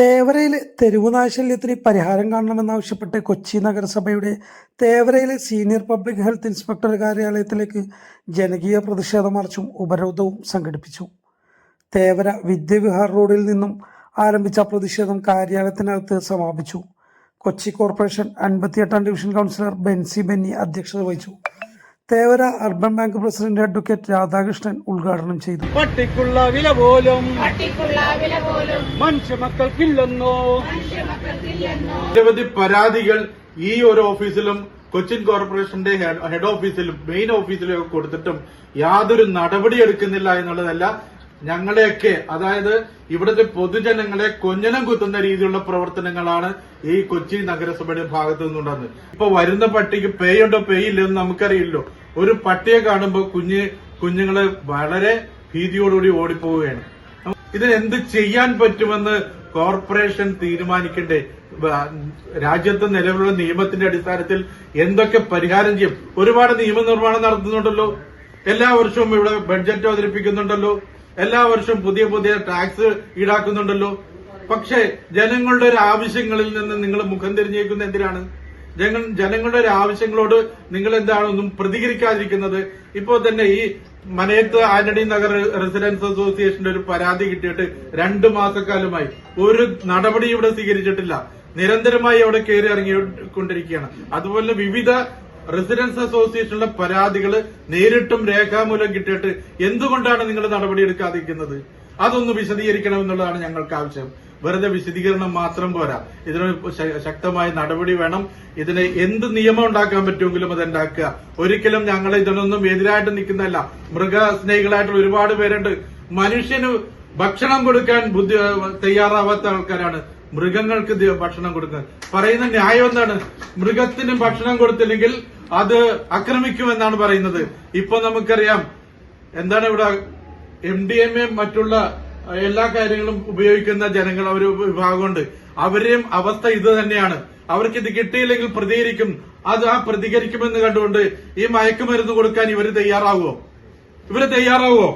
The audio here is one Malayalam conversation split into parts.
തേവരയിലെ തെരുവുനാശല്യത്തിന് പരിഹാരം കാണണമെന്നാവശ്യപ്പെട്ട് കൊച്ചി നഗരസഭയുടെ തേവരയിലെ സീനിയർ പബ്ലിക് ഹെൽത്ത് ഇൻസ്പെക്ടർ കാര്യാലയത്തിലേക്ക് ജനകീയ പ്രതിഷേധ മാർച്ചും ഉപരോധവും സംഘടിപ്പിച്ചു. തേവര വിദ്യവിഹാർ റോഡിൽ നിന്നും ആരംഭിച്ച പ്രതിഷേധം കാര്യാലയത്തിനകത്ത് സമാപിച്ചു. കൊച്ചി കോർപ്പറേഷൻ അൻപത്തിയെട്ടാം ഡിവിഷൻ കൗൺസിലർ ബെൻസി ബെന്നി അധ്യക്ഷത വഹിച്ചു. Thevara urban bank president advocate Radhakrishnan ഉദ്ഘാടനം ചെയ്തു. പട്ടിക്കുള്ള വില പോലും പട്ടിക്കുള്ള വില പോലും മനുഷ്യ മക്കൾക്കില്ലെന്നോ നിരവധി പരാതികൾ ഈ ഒരു ഓഫീസിലും കൊച്ചിൻ കോർപ്പറേഷന്റെ ഹെഡ് ഹെഡ് ഓഫീസിലും മെയിൻ ഓഫീസിലും ഒക്കെ കൊടുത്തിട്ടും യാതൊരു നടപടി എടുക്കുന്നില്ല എന്നുള്ളതല്ല ഞങ്ങളെയൊക്കെ അതായത് ഇവിടുത്തെ പൊതുജനങ്ങളെ കൊഞ്ഞനം കുത്തുന്ന രീതിയിലുള്ള പ്രവർത്തനങ്ങളാണ് ഈ കൊച്ചി നഗരസഭയുടെ ഭാഗത്തു നിന്നുണ്ടാകുന്നത്. ഇപ്പൊ വരുന്ന പട്ടിക്ക് പേയുണ്ടോ പേയില്ലെന്ന് നമുക്കറിയില്ലോ ഒരു പട്ടിയെ കാണുമ്പോൾ കുഞ്ഞ് കുഞ്ഞുങ്ങൾ വളരെ ഭീതിയോടുകൂടി ഓടിപ്പോവുകയാണ്. ഇതിനെന്ത് ചെയ്യാൻ പറ്റുമെന്ന് കോർപ്പറേഷൻ തീരുമാനിക്കണ്ടേ? രാജ്യത്ത് നിലവിലുള്ള നിയമത്തിന്റെ അടിസ്ഥാനത്തിൽ എന്തൊക്കെ പരിഹാരം ചെയ്യും? ഒരുപാട് നിയമനിർമ്മാണം നടത്തുന്നുണ്ടല്ലോ. എല്ലാ വർഷവും ഇവിടെ ബഡ്ജറ്റ് അവതരിപ്പിക്കുന്നുണ്ടല്ലോ. എല്ലാ വർഷവും പുതിയ പുതിയ ടാക്സ് ഈടാക്കുന്നുണ്ടല്ലോ. പക്ഷേ ജനങ്ങളുടെ ഒരു ആവശ്യങ്ങളിൽ നിന്ന് നിങ്ങൾ മുഖം തിരിഞ്ഞേക്കുന്ന എന്തിനാണ്? ജന ജനങ്ങളുടെ ഒരു ആവശ്യങ്ങളോട് നിങ്ങൾ എന്താണൊന്നും പ്രതികരിക്കാതിരിക്കുന്നത്? ഇപ്പോൾ തന്നെ ഈ മനയത്ത് ആന്റണി നഗർ റെസിഡൻസ് അസോസിയേഷന്റെ ഒരു പരാതി കിട്ടിയിട്ട് രണ്ടു മാസക്കാലമായി ഒരു നടപടി ഇവിടെ സ്വീകരിച്ചിട്ടില്ല. നിരന്തരമായി അവിടെ കയറി ഇറങ്ങിക്കൊണ്ടിരിക്കുകയാണ്. അതുപോലെ വിവിധ റെസിഡൻസ് അസോസിയേഷനിലെ പരാതികൾ നേരിട്ടും രേഖാമൂലം കിട്ടിയിട്ട് എന്തുകൊണ്ടാണ് നിങ്ങൾ നടപടി എടുക്കാതിരിക്കുന്നത്? അതൊന്ന് വിശദീകരിക്കണമെന്നുള്ളതാണ് ഞങ്ങൾക്ക് ആവശ്യം. വെറുതെ വിശദീകരണം മാത്രം പോരാ. ഇതിന് ശക്തമായ നടപടി വേണം. ഇതിന് എന്ത് നിയമം ഉണ്ടാക്കാൻ പറ്റുമെങ്കിലും അത് ഉണ്ടാക്കുക. ഒരിക്കലും ഞങ്ങൾ ഇതിനൊന്നും എതിരായിട്ട് നിൽക്കുന്നതല്ല. മൃഗസ്നേഹികളായിട്ടുള്ള ഒരുപാട് പേരുണ്ട്. മനുഷ്യന് ഭക്ഷണം കൊടുക്കാൻ ബുദ്ധി തയ്യാറാവാത്ത ആൾക്കാരാണ്. മൃഗങ്ങൾക്ക് ഭക്ഷണം കൊടുക്കുക പറയുന്ന ന്യായം എന്താണ്? മൃഗത്തിന് ഭക്ഷണം കൊടുത്തില്ലെങ്കിൽ അത് ആക്രമിക്കുമെന്നാണ് പറയുന്നത്. ഇപ്പൊ നമുക്കറിയാം എന്താണ് ഇവിടെ എം ഡി എം എ മറ്റുള്ള എല്ലാ കാര്യങ്ങളും ഉപയോഗിക്കുന്ന ജനങ്ങൾ ഒരു വിഭാഗമുണ്ട്. അവരെയും അവസ്ഥ ഇത് തന്നെയാണ്. അവർക്ക് ഇത് കിട്ടിയില്ലെങ്കിൽ പ്രതികരിക്കും. അത് ആ പ്രതികരിക്കുമെന്ന് കണ്ടുകൊണ്ട് ഈ മയക്കുമരുന്ന് കൊടുക്കാൻ ഇവർ തയ്യാറാവുമോ ഇവർ തയ്യാറാവുമോ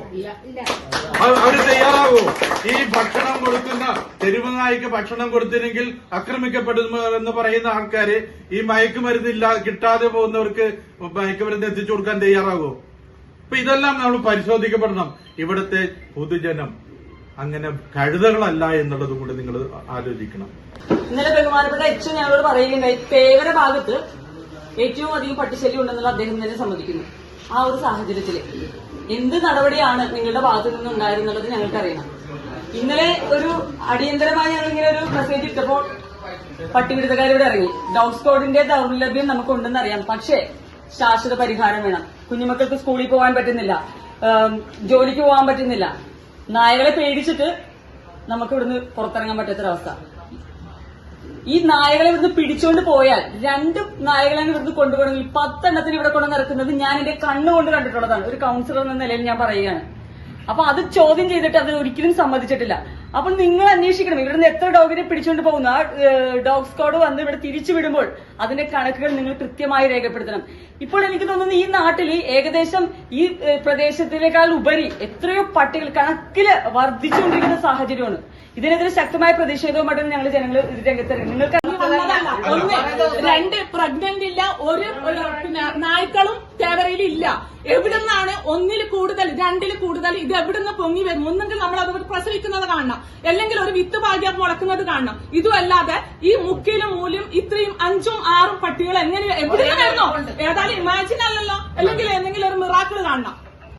അവർ തയ്യാറാകൂ ഈ ഭക്ഷണം കൊടുക്കുന്ന തെരുവ് നായ്ക്ക് ഭക്ഷണം കൊടുത്തില്ലെങ്കിൽ ആക്രമിക്കപ്പെടുന്നു എന്ന് പറയുന്ന ആൾക്കാര് ഈ മയക്കുമരുന്ന് ഇല്ല കിട്ടാതെ പോകുന്നവർക്ക് മയക്കുമരുന്ന് എത്തിച്ചു കൊടുക്കാൻ തയ്യാറാവോ. അപ്പൊ ഇതെല്ലാം നമ്മൾ പരിശോധിക്കപ്പെടണം. ഇവിടുത്തെ പൊതുജനം അങ്ങനെ കഴുതകളല്ല എന്നുള്ളതും കൂടി നിങ്ങൾ ആലോചിക്കണം. ഇന്നലെ ബഹുമാനപ്പെട്ട എച്ച് ഞങ്ങളോട് പറയുകയുണ്ടായി തേവര ഭാഗത്ത് ഏറ്റവും അധികം പട്ടിശല്യം ഉണ്ടെന്നുള്ള അദ്ദേഹം തന്നെ സമ്മതിക്കുന്നു. ആ ഒരു സാഹചര്യത്തിൽ എന്ത് നടപടിയാണ് നിങ്ങളുടെ ഭാഗത്തു നിന്നുണ്ടായിരുന്നുള്ളത് ഉണ്ടായിരുന്നുള്ളത് അറിയണം ഇന്നലെ ഒരു അടിയന്തരമായി ഞങ്ങൾ ഇങ്ങനെ ഒരു മെസ്സേജ് ഇട്ടപ്പോൾ പട്ടിപിടുത്തക്കാരോട് ഇറങ്ങി. ഡോഗ് സ്കോഡിന്റെ ദൗർലഭ്യം നമുക്കുണ്ടെന്ന് അറിയാം. പക്ഷേ ശാശ്വത പരിഹാരം വേണം. കുഞ്ഞുമക്കൾക്ക് സ്കൂളിൽ പോകാൻ പറ്റുന്നില്ല. ജോലിക്ക് പോകാൻ പറ്റുന്നില്ല. നായകളെ പേടിച്ചിട്ട് നമുക്ക് ഇവിടുന്ന് പുറത്തിറങ്ങാൻ പറ്റാത്തൊരവസ്ഥ. ഈ നായകളെ ഇവിടുന്ന് പിടിച്ചുകൊണ്ട് പോയാൽ രണ്ട് നായകളെ ഇവിടുന്ന് കൊണ്ടുപോകണമെങ്കിൽ പത്തെണ്ണത്തിന് ഇവിടെ കൊണ്ട് നടക്കുന്നത് ഞാൻ എന്റെ കണ്ണുകൊണ്ട് കണ്ടിട്ടുള്ളതാണ്. ഒരു കൗൺസിലർ എന്ന നിലയിൽ ഞാൻ പറയുകയാണ്. അപ്പൊ അത് ചോദ്യം ചെയ്തിട്ട് അത് ഒരിക്കലും സമ്മതിച്ചിട്ടില്ല. അപ്പോൾ നിങ്ങൾ അന്വേഷിക്കണം. ഇവിടെ നിന്ന് എത്ര ഡോഗിനെ പിടിച്ചുകൊണ്ട് പോകുന്നു? ആ ഡോഗ് സ്ക്വാഡ് വന്ന് ഇവിടെ തിരിച്ചു വിടുമ്പോൾ അതിന്റെ കണക്കുകൾ നിങ്ങൾ കൃത്യമായി രേഖപ്പെടുത്തണം. ഇപ്പോൾ എനിക്ക് തോന്നുന്നു ഈ നാട്ടിൽ ഏകദേശം ഈ പ്രദേശത്തിനേക്കാൾ ഉപരി എത്രയോ പട്ടികൾ കണക്കിൽ വർദ്ധിച്ചുകൊണ്ടിരിക്കുന്ന സാഹചര്യമാണ്. ഇതിനെതിരെ ശക്തമായ പ്രതിഷേധവുമായിട്ടാണ് ഞങ്ങൾ ജനങ്ങൾ രംഗത്തിറങ്ങി നിങ്ങൾക്ക് വന്നതല്ല. ഒന്ന് രണ്ട് പ്രഗ്നന്റ് ഇല്ല ഒരു ഒരു പിന്നെ നായ്ക്കളും തേവരയിൽ ഇല്ല. എവിടുന്നാണ് ഒന്നിൽ കൂടുതൽ രണ്ടിൽ കൂടുതൽ ഇത് എവിടുന്ന് പൊങ്ങി വരും? ഒന്നെങ്കിൽ നമ്മൾ അത് പ്രസവിക്കുന്നത് കാണണം. അല്ലെങ്കിൽ ഒരു വിത്ത് ഭാഗ്യം മുളക്കുന്നത് കാണണം. ഇതുമല്ലാതെ ഈ മുക്കിലും മൂലയും ഇത്രയും അഞ്ചും ആറും പട്ടികൾ എങ്ങനെ എവിടെ വരുന്നോ? ഏതായാലും ഇമാജിൻ അല്ലല്ലോ. അല്ലെങ്കിൽ എന്തെങ്കിലും ഒരു മിറാക്കിൾ കാണണം.